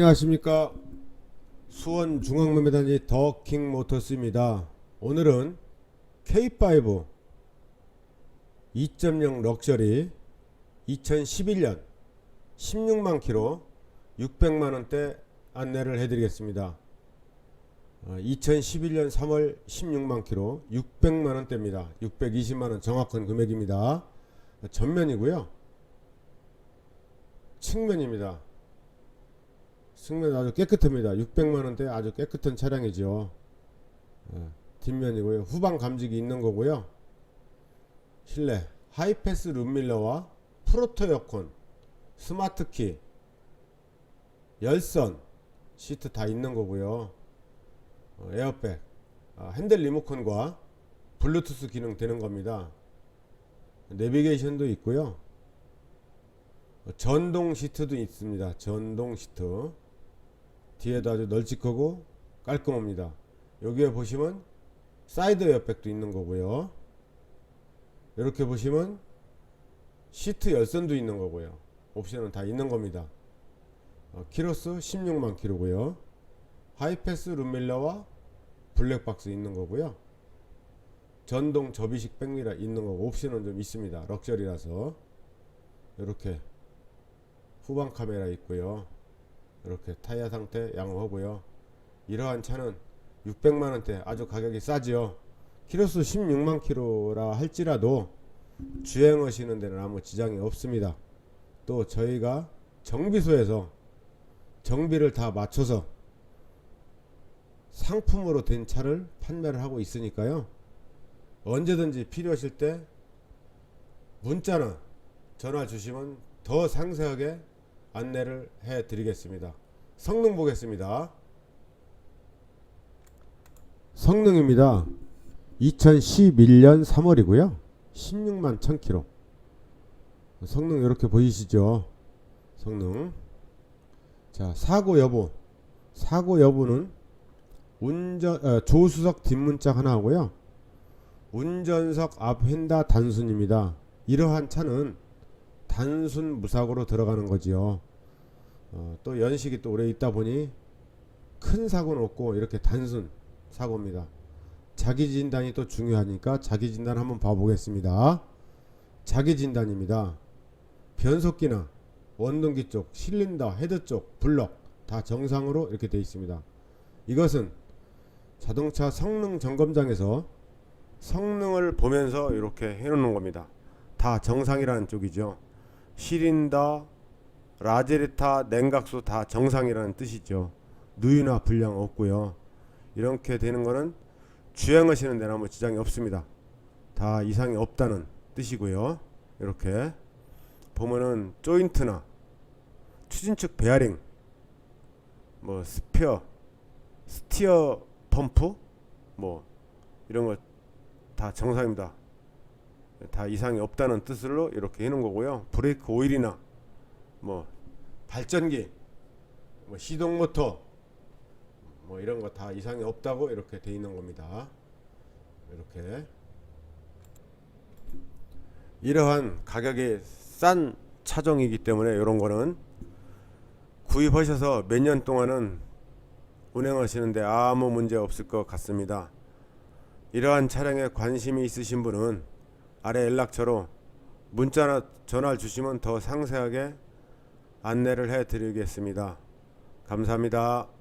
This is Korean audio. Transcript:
안녕하십니까. 수원 중앙매매단지 더킹 모터스입니다. 오늘은 K5 2.0 럭셔리 2011년 16만 킬로 600만원대 안내를 해드리겠습니다. 2011년 3월 16만 킬로 600만원대입니다. 620만원 정확한 금액입니다. 전면이고요. 측면입니다 측면 아주 깨끗합니다. 600만 원대 아주 깨끗한 차량이죠. 예, 뒷면이고요. 후방 감지기 있는 거고요. 실내 하이패스 룸밀러와 프로토 에어컨, 스마트 키, 열선, 시트 다 있는 거고요. 어, 에어백, 아, 핸들 리모컨과 블루투스 기능 되는 겁니다. 내비게이션도 있고요. 어, 전동 시트도 있습니다. 전동 시트. 뒤에도 아주 널찍하고 깔끔합니다. 여기에 보시면 사이드 에어백도 있는 거고요. 이렇게 보시면 시트 열선도 있는 거고요. 옵션은 다 있는 겁니다. 어, 키로수 16만 킬로고요. 하이패스 룸밀러와 블랙박스 있는 거고요. 전동 접이식 백미러 있는 거고 옵션은 좀 있습니다. 럭셔리라서 이렇게 후방 카메라 있고요. 이렇게 타이어 상태 양호하고요. 이러한 차는 600만원대 아주 가격이 싸지요. 키로수 16만 킬로라 할지라도 주행하시는 데는 아무 지장이 없습니다. 또 저희가 정비소에서 정비를 다 맞춰서 상품으로 된 차를 판매를 하고 있으니까요. 언제든지 필요하실 때 문자나 전화 주시면 더 상세하게 안내를 해 드리겠습니다. 성능 보겠습니다. 성능입니다. 2011년 3월이고요. 16만 1000km. 성능 이렇게 보이시죠? 성능. 자, 사고 여부. 사고 여부는 운전 어, 조수석 뒷문짝 하나 하고요. 운전석 앞 휀다 단순입니다. 이러한 차는 단순 무사고로 들어가는 거지요. 어, 또 연식이 또 오래 있다 보니 큰 사고는 없고 이렇게 단순 사고입니다. 자기 진단이 또 중요하니까 자기 진단 한번 봐보겠습니다. 자기 진단입니다. 변속기나 원동기 쪽, 실린더, 헤드 쪽, 블럭 다 정상으로 이렇게 되어 있습니다. 이것은 자동차 성능 점검장에서 성능을 보면서 이렇게 해놓는 겁니다. 다 정상이라는 쪽이죠. 실린더, 라제리타, 냉각수 다 정상이라는 뜻이죠. 누유나 불량 없고요. 이렇게 되는 거는 주행하시는 데는 아무 지장이 없습니다. 다 이상이 없다는 뜻이고요. 이렇게 보면은 조인트나 추진축 베어링, 뭐 스피어, 스티어 펌프, 뭐 이런 거 다 정상입니다. 다 이상이 없다는 뜻으로 이렇게 해놓은 거고요. 브레이크 오일이나 뭐 발전기, 뭐 시동 모터, 뭐 이런 거 다 이상이 없다고 이렇게 돼 있는 겁니다. 이렇게 이러한 가격이 싼 차종이기 때문에 이런 거는 구입하셔서 몇 년 동안은 운행하시는데 아무 문제 없을 것 같습니다. 이러한 차량에 관심이 있으신 분은 아래 연락처로 문자나 전화를 주시면 더 상세하게 안내를 해 드리겠습니다. 감사합니다.